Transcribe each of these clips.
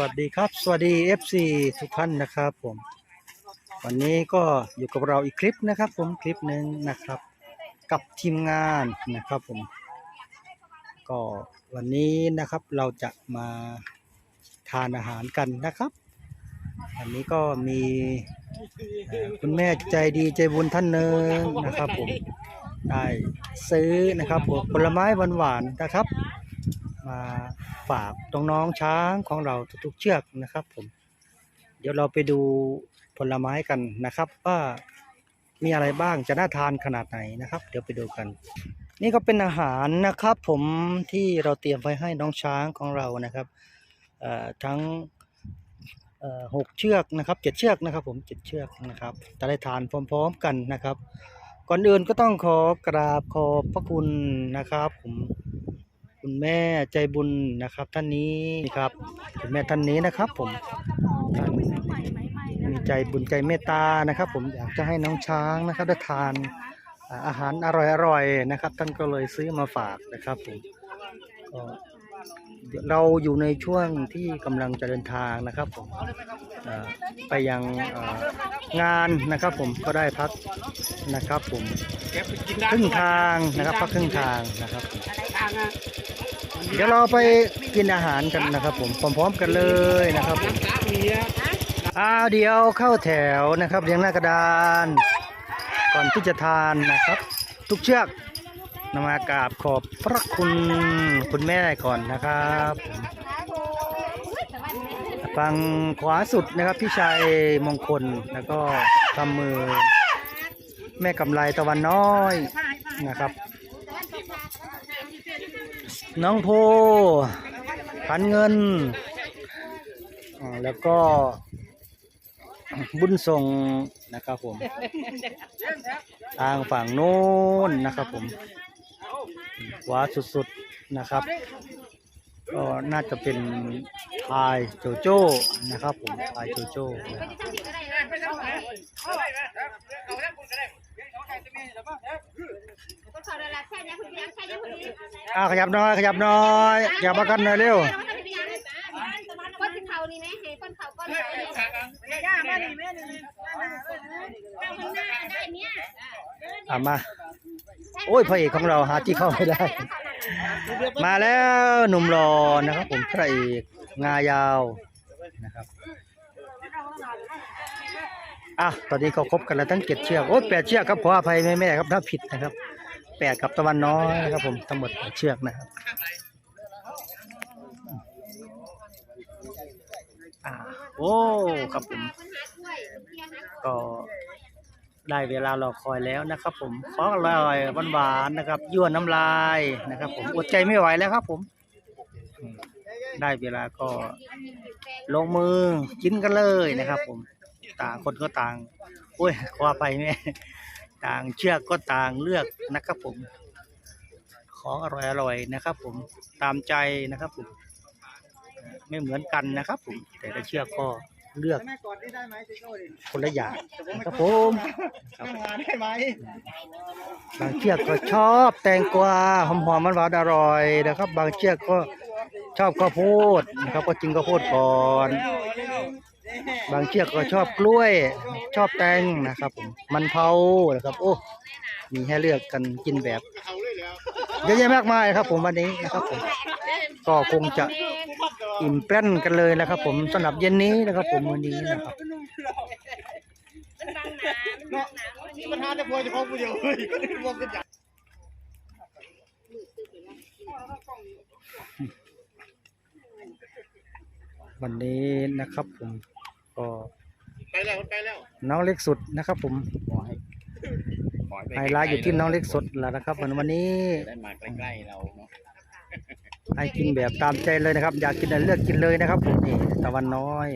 วัสดีครับ สวัสดี FC ทุกท่านนะครับผม วันนี้ก็อยู่กับเราอีกคลิปนะครับ ผมคลิปหนึ่งนะครับ กับทีมงานนะครับผม ก็วันนี้นะครับเราจะมาทานอาหารกันนะครับ วันนี้ก็มีคุณแม่ใจดีใจบุญท่านหนึ่งนะครับผมได้ซื้อนะครับผมผลไม้หวานๆนะครับ มาฝากน้องๆช้างของเราทุกๆเชือกนะครับ ผม เดี๋ยวเราไปดูผลไม้กันนะครับว่ามีอะไรบ้างจะน่าทานขนาดไหนนะครับ เดี๋ยวไปดูกัน นี่ก็เป็นอาหารนะครับ ผมที่เราเตรียมไว้ให้น้องช้างของเรานะครับทั้งหกเชือกนะครับเจ็ดเชือกนะครับ ผมเจ็ดเชือกนะครับจะได้ทานพร้อม ๆ กันนะครับ ก่อนอื่นก็ต้องขอกราบขอบพระคุณนะครับ ผม คุณแม่ใจบุญนะครับ ท่านนี้ครับ คุณแม่ท่านนี้นะครับ ผมท่านมีใจบุญใจเมตตานะครับ ผมอยากจะให้น้องช้างนะครับได้ทานอาหารอร่อยๆนะครับ ท่านก็เลยซื้อมาฝากนะครับผมก็เราอยู่ในช่วงที่กำลังจะเดินทางนะครับผมไปยังงานนะครับ ผมก็ได้พักนะครับ ผมครึ่งทางนะครับพักครึ่งทางนะครับ เดี๋ยวเราไปกินอาหารกันนะครับ ผมพร้อมๆกันเลยนะครับผมอ่าเดี๋ยวเข้าแถวนะครับเรียงหน้ากระดาน ก่อนที่จะทานนะครับ ทุกเชือกนมากราบขอบพระคุณคุณแม่ก่อนนะครับฝั่งขวาสุดนะครับพี่ชัยมงคลแล้วก็ทำมือ แม่กำไรตะวันน้อยนะครับ น้องโพพันเงิน แล้วก็บุญส่งนะครับผม ทางฝั่งโน้นนะครับผมขวาสุดๆนะครับ ก็น่าจะเป็นพายโจโจ้นะครับผมพายโจโจ้นะครับ คนเขาได้รับใช่เนี่ยคุณพี่ยังใช่เนี่ยคุณพี่อ่าขยับหน้อยขยับหน้อยขยับมากันหน่อยเร็วคนที่เขานี่ไหมเห็นคนเขาก้อนเขาเนี่ยย่าแม่นี่แม่นี่ข้างหน้าได้เนี่ยอ่ามา โอ้ยพระเอกของเราหาที่เข้าไม่ได้ มาแล้วหนุ่มหล่อนะครับ ผมพระเอกงายาวนะครับอะตอนนี้ก็ครบกันแล้วทั้งเจ็ดเชือกโอ้ยแปดเชือกครับขออภัยแม่ๆครับถ้าผิดนะครับ แปดกับตะวันน้อยนะครับผมทั้งหมดเชือกนะครับอ่าโอ้ครับผมก็ได้เวลารอคอยแล้วนะครับ ผมของอร่อยหวานๆนะครับยั่วน้ำลายนะครับ ผมอดใจไม่ไหวแล้วครับ ผม ได้เวลาก็ ลงมือกินกันเลยนะครับ ผมต่างคนก็ต่างโอ้ยขอไปแม่ ต่างเชือกก็ต่างเลือกนะครับผม ของอร่อยๆนะครับ ผมตามใจนะครับผมไม่เหมือนกันนะครับผมแต่ละเชือกก็เลือกคนละอย่างครับผมบทำงานได้ไหมบางเชือกก็ชอบแตงกวาหอมๆมันหวานอร่อยนะครับ บางเชือกก็ชอบข้าวโพดนะครับก็กินข้าวโพดก่อน บางเชือกก็ชอบกล้วย ชอบแตงนะครับผมมันเผานะครับ โอ้ มีให้เลือกกันกินแบบเยอะแยะมากมายครับ ผมวันนี้นะครับผมก็คงจะอิ่มแป้นกันเลยนะครับ ผมสำหรับเย็นนี้นะครับ ผมวันนี้นะครับนี่มันหาแต่พอจะพอผู้เดียวเลยรวมกันจับวันนี้นะครับผม ก็ไปแล้วไปแล้วน้องเล็กสุดนะครับผมไฮไลท์อยู่ที่น้องเล็กสุดแล้วนะครับวันวันนี้ได้มาใกล้ๆเราเนาะให้กินแบบตามใจเลยนะครับ อยากกินอะไรเลือกกินเลยนะครับผมนี่ตะวันน้อย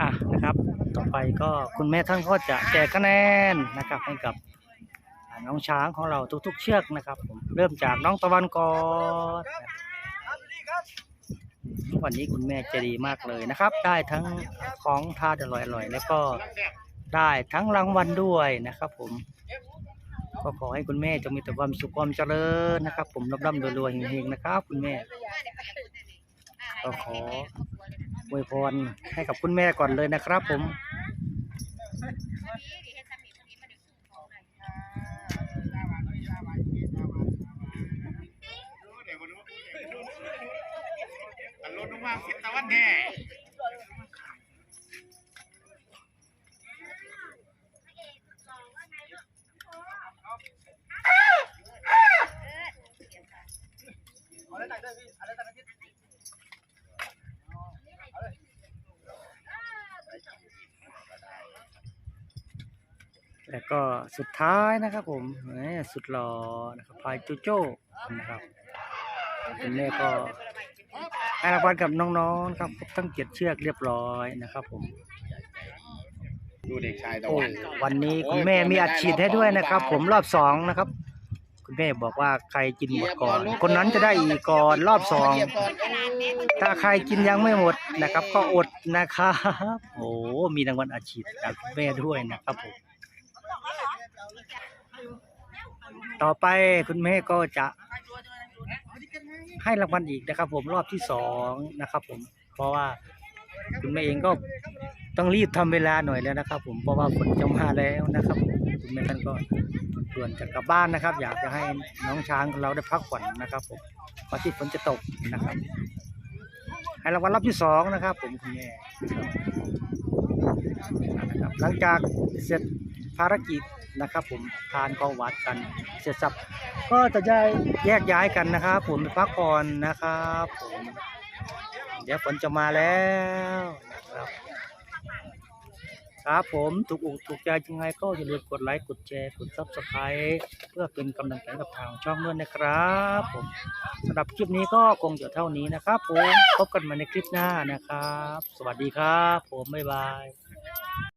อะนะครับ ต่อไปก็คุณแม่ท่านก็จะแจกคะแนนนะครับให้กับอ่าน้องช้างของเราทุกๆ เชือกนะครับ ผมเริ่มจากน้องตะวันก่อน วันนี้คุณแม่ใจดีมากเลยนะครับ ได้ทั้งของทานอร่อยๆแล้วก็ได้ทั้งรางวัลด้วยนะครับ ผม ก็ขอให้คุณแม่จงมีแต่ความสุขความเจริญนะครับ ผมร่ำๆรวยๆเฮงๆนะครับ คุณแม่ ก็ขออวยพรให้กับคุณแม่ก่อนเลยนะครับ ผม อันรถลงมาสิตะวันแน่แล้วก็สุดท้ายนะครับผมแหมสุดหล่อนะครับพายโจโจ้นะครับคุณแม่ก็ ให้รางวัลกับน้องๆครับครบทั้งเจ็ดเชือกเรียบร้อยนะครับผมดูเด็กชายตะโอ้วัน วันนี้คุณแม่มีอัดฉีดให้ด้วยนะครับ ผมรอบสองนะครับ คุณแม่บอกว่าใครกินหมดก่อน คนนั้นจะได้อีกก่อนรอบสอง ถ้าใครกินยังไม่หมดนะครับ ก็อดนะครับโอ้มีรางวัลอาชีพจากคุณแม่ด้วยนะครับผมต่อไปคุณแม่ก็จะ ให้รางวัลอีกนะครับ ผมรอบที่สองนะครับ ผมเพราะว่าคุณแม่เองก็ต้องรีบทำเวลาหน่อยแล้วนะครับ ผมเพราะว่าฝนจะมาแล้วนะครับผมคุณแม่ท่านก็ด่วนจะกลับบ้านนะครับ อยากจะให้น้องช้างของเราได้พักผ่อนนะครับผมก่อนที่ฝนจะตกนะครับ ให้รางวัลรอบที่สองนะครับ ผมคุณแม่นะครับหลังจากเสร็จ ภารกิจนะครับผมทานของหวานกันเสร็จสับก็จะย้แยกย้ายกันนะครับ ผมไปพักผ่อนนะครับผมเดี๋ยวฝนจะมาแล้วนะครับ ครับผมถูกอกถูกใจยังไงก็อย่าลืมกดไลค์กดแชร์กดซับสไครต์เพื่อเป็นกำลังใจกับทางช่องด้วยนะครับผมสำหรับคลิปนี้ก็คงจะเท่านี้นะครับผมพบกันใหม่ในคลิปหน้านะครับ สวัสดีครับ ผมบ๊ายบาย